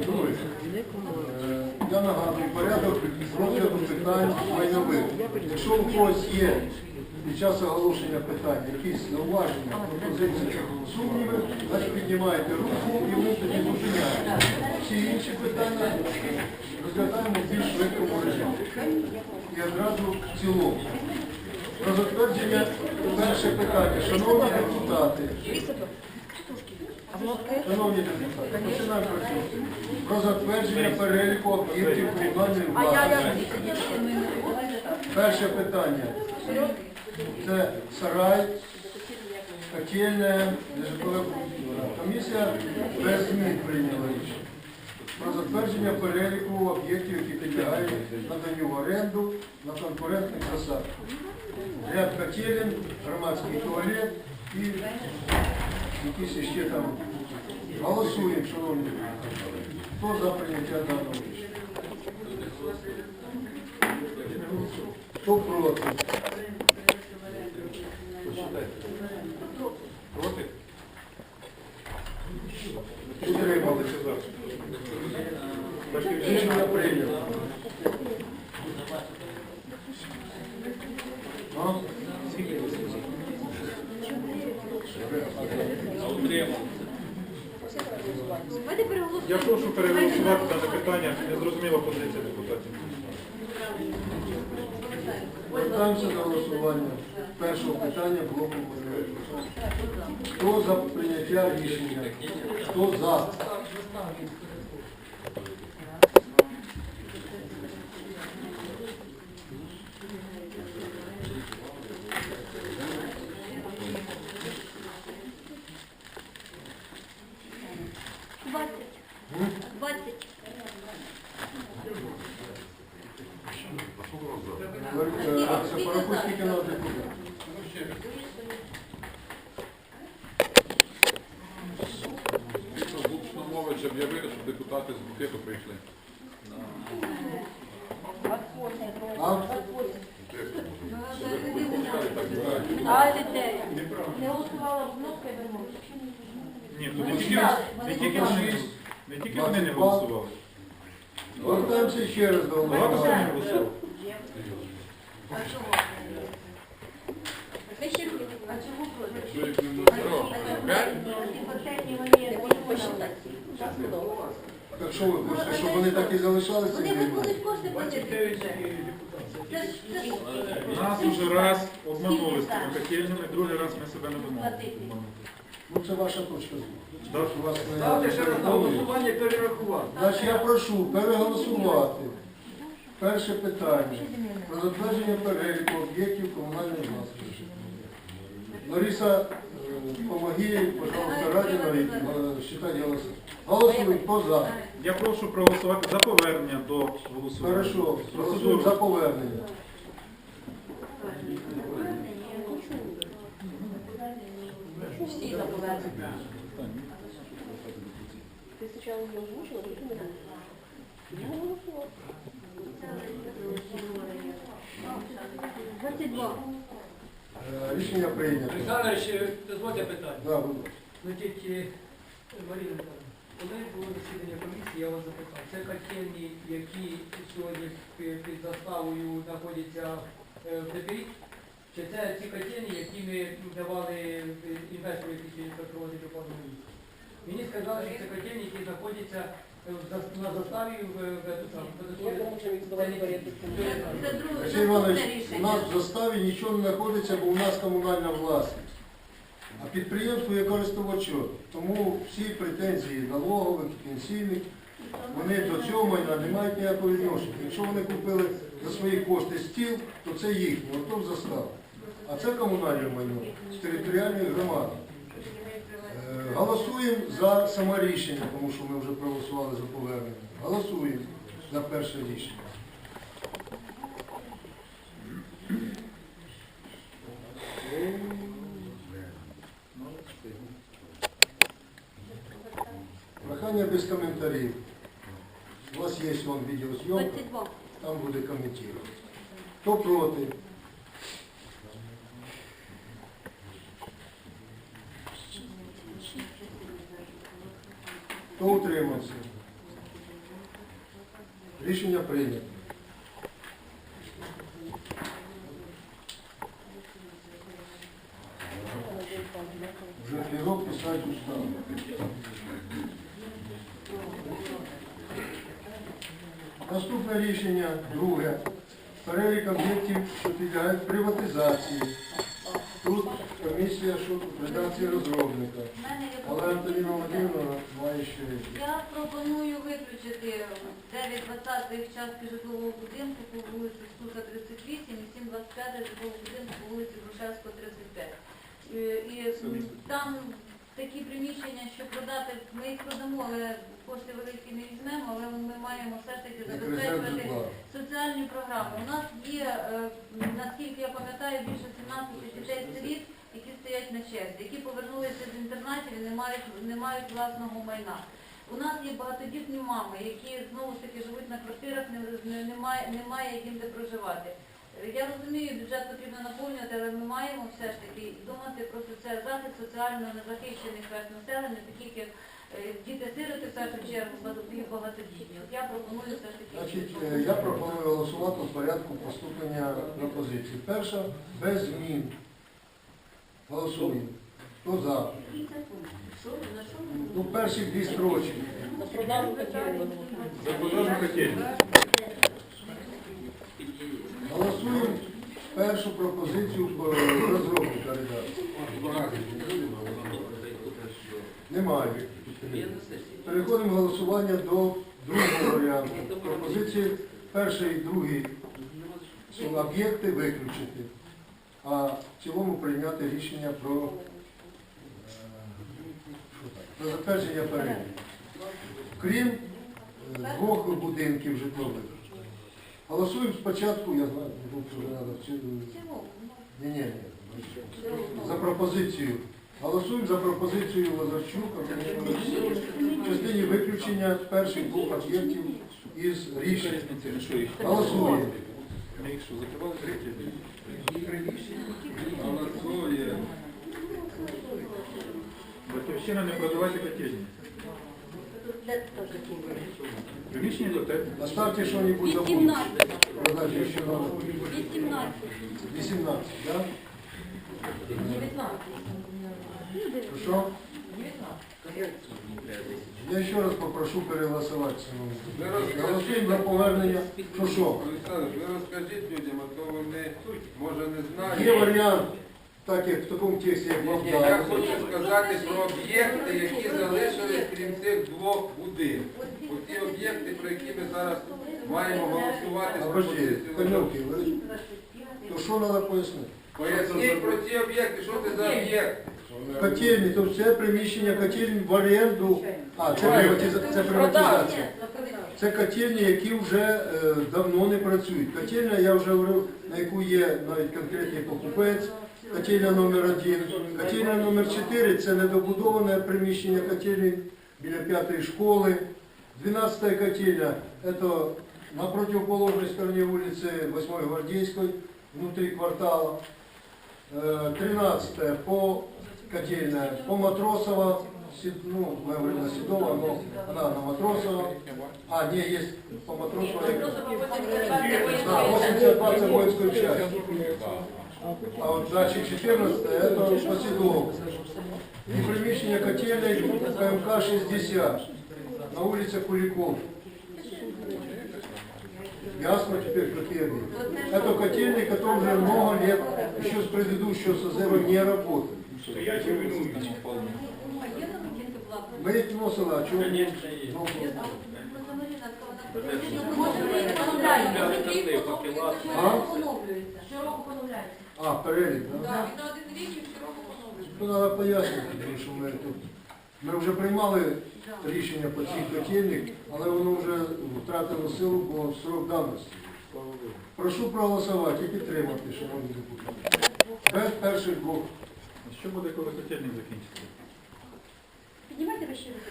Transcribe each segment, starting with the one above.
Друге. Е, Я нагадую, порядок розгляду питань майнових. Якщо у когось є під час оголошення питань якісь зауваження, пропозиції, сумніви, значить піднімаєте руку і ми тоді зупиняємо. Всі інші питання розглядаємо в більш швидкому режимі. І одразу в цілому. Про затвердження перше питання. Шановні депутати, Шановні депутати, починаємо працювати. Про затвердження переліку об'єктів комунальної власності. Перше питання. Це сарай, котельня, нежитлове культура. Комісія без змін прийняла рішення. Про затвердження переліку об'єктів, які підлягають наданню в оренду на конкурентних засадах. Ряд котелень, громадський туалет і якісь ще там. Голосуємо, шановні. Хто за прийняття даного рішення? Хто? Проти? Утрималися. Рішення прийнято. А? Давайте переголосуємо. Я прошу переголосувати дане питання. Незрозуміла позиція депутатів. Повертаємося до голосування першого питання блоку. Хто за прийняття рішення? Хто за? Двадцять. Двадцять. Е, Це порахуй, скільки нас депутатів. Віктор Гукшномович об'явив, щоб депутати з букету прийшли. А? А людей. Не голосувала кнопка і вимога. Ні, тут не тільки, вони, не тільки вони не голосували. Повертаємося ще раз до голосування. не голосував. Ви ще руки. А чого проти? Якщо їх не називав, п'ять? Іпотеки Так. Так що ви хочете, щоб вони так і залишалися? Вони будуть кошти платити. Це ж це ж Нас уже раз обманули з цими котельнями, другий раз ми себе не думали. Ну це ваша точка зору. Да. У вас не Ставте ще раз на голосування перерахувати. Значить, я прошу переголосувати. Перше питання. Про затвердження переліку об'єктів комунальної власності. Лариса, помоги, пожалуйста, Радінові считати голоси. Голосуй, хто за? Я прошу проголосувати за повернення до голосування. Хорошо, голосуємо за повернення. всі забувають. Ти спочатку не озвучила, потім не Я голосувала. 22. Е, Рішення прийнято. Олександр, ще дозвольте питання. Да, будь ласка. Значить, е, Марія Михайлівна, коли було засідання комісії, я вас запитав, це котельні, які сьогодні під заставою знаходяться е, в ДПІ? Чи це ці котельні, які ми давали інвестору, які проводить опорну місце? Мені сказали, що це котельні, які знаходяться на заставі в, в, в, там, в, Я думаю, що відбувати порядок. Це друге, Іванович, у нас в заставі нічого не знаходиться, бо у нас комунальна власність. А підприємство є користувачом. Тому всі претензії налогових, пенсійних, вони до цього не мають ніякого відношення. Якщо вони купили за свої кошти стіл, то це їхнє, ото в заставі. А це комунальне майно з територіальної громади. Е, Голосуємо за саме рішення, тому що ми вже проголосували за повернення. Голосуємо за перше рішення. Прохання без коментарів. У вас є вон відеозйомка, там буде коментувати. Хто проти? Хто утримався? Рішення прийнято. Вже пірог писати устав. Наступне рішення, друге. Перелік об'єктів, що підлягають приватизації. Комісія щодо розробника. Але Антоніна Володимировна має ще. Я пропоную виключити 9.20 частки житлового будинку по вулиці Стуса 38 і 7.25 житлового будинку по вулиці Грушевського 35. І, і там такі приміщення, що продати, ми їх продамо, але кошти великі не візьмемо, але ми маємо все ж таки забезпечувати соціальні програми. У нас є, е, наскільки я пам'ятаю, більше 17 дітей сиріт, які стоять на черзі, які повернулися з інтернатів і не мають, не мають власного майна. У нас є багатодітні мами, які знову ж таки живуть на квартирах, не, не, немає, немає яким де проживати. Я розумію, бюджет потрібно наповнювати, але ми маємо все ж таки думати про соціальний захист соціально незахищених верст населення, таких як е, діти-сироти в першу чергу, багато- багатодітні. От я пропоную все ж таки. Значить, е, я пропоную голосувати в порядку поступлення пропозицій. Перша без змін. Голосуємо. Хто за? Ну, перші дві строчки. За продажу котельні. Голосуємо першу пропозицію по розробника редакції. Немає. Переходимо голосування до другого варіанту. Пропозиції перший і другий об'єкти виключити, а в цілому прийняти рішення про, е, що про затвердження переліку. Крім е, двох будинків житлових. Голосуємо спочатку, я знаю, вже треба Ні, ні, ні. За пропозицію. Голосуємо за пропозицію Лазарчук в частині виключення перших двох об'єктів із рішень. Голосуємо. Ми їх що, закривали третє? Батьківщина не продавайте котельні. Приміщення дотепне. Оставьте что-нибудь за 18. Продать еще надо. 18. 18, да? 19. Хорошо? Я еще раз попрошу переголосовать. шановні. Голосуємо за повернення. Що що? Олександр, ви розкажіть людям, а то вони, може, не знають. Є варіант, так як в такому тексті, як вам Я дали. хочу сказати про об'єкти, які залишились крім цих двох будинків. Оці об'єкти, про які ми зараз маємо голосувати з Обожди, пропозицією. Конюки, ви... То що треба пояснити? Поясніть про ці об'єкти, що це за об'єкти? Котельні, то все приміщення котельні в оренду. А, це, приватиза- це приватизація. Це котельні, які вже е, давно не працюють. Котельня, я вже говорив, на яку є навіть конкретний покупець. Котельня номер один. Котельня номер 4 це недобудоване приміщення котельні біля п'ятої школи. 12 котельня це на противоположной стороне вулиці 8 Гвардейской, внутри квартала. Э, 13 по котельная по Матросова, ну, мы говорим на Седова, но она на Матросова. А, не, есть по Матросова. Да, 82 это воинскую часть. А вот дальше 14 это по Седову. И приміщення котельной КМК 60 на улице Куликов. Ясно теперь, какие они. Это котельные, которые уже много лет, еще с предыдущего созыва не работают. Мы их вносили, а что? Щороку поновляється. А, перелік? Так, він на один рік і щороку поновлюється. Ну, треба пояснити, тому що ми тут. Ми вже приймали рішення по цих котельних, але воно вже втратило силу, бо срок давності. Прошу проголосувати і підтримати, шановні депутати. Без перших двох. А Що буде, коли котельні закінчиться? Піднімайте ви ще руки.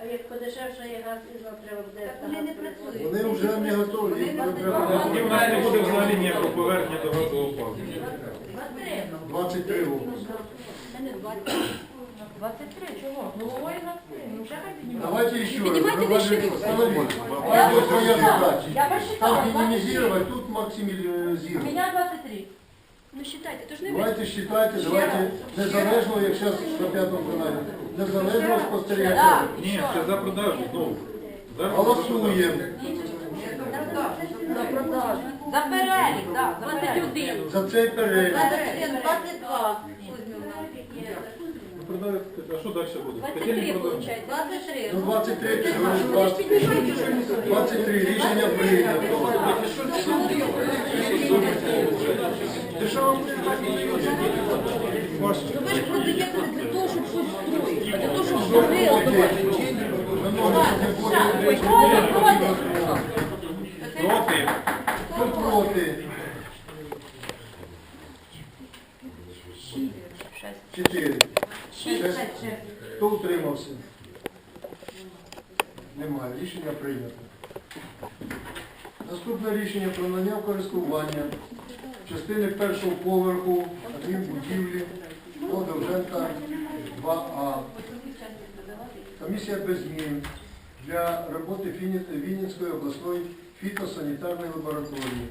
А як подешевшає газ, і знов треба буде... Так вони не працюють. Вони вже не готові. треба нас не буде взагалі ніякого повернення до газового опалення. 23 року. Це не 20. 23, чого? Головою на Ну вже хай піднімають. Давайте еще раз. Важны- вещи. остановитесь. Я твоя задача. Там 23. минимизировать, тут У максимизировать. меня 23. Ну считайте, то ж не ви. Давайте считайте, Ще давайте раз. незалежно, як зараз на п'ятому каналі, незалежно Так, спостерігача. Ні, це за продажу, знову. Зараз Голосуємо. За продажу. За перелік, так, за перелік. За цей перелік. 22. Ну, а що далі буде? 23 Котельні продають. виходить. 23. Ну, 23 ти говориш, Ви ж 20. піднімайте. 23 рішення прийнято. Ну ви ж продаєте не для того, щоб щось строїти, а для того, щоб створили. Ой, проти. Хто проти? Чотири. Шесть. Хто утримався? Немає. Рішення прийнято. Наступне рішення про надання в користування частини першого поверху адмінбудівлі по Довженка 2А. Комісія без змін для роботи Вінницької обласної фітосанітарної лабораторії.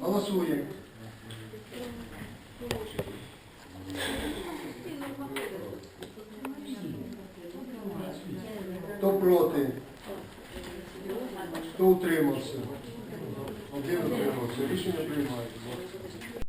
Голосуємо. Хто проти? Хто утримався? Один утримався. Рішення приймається.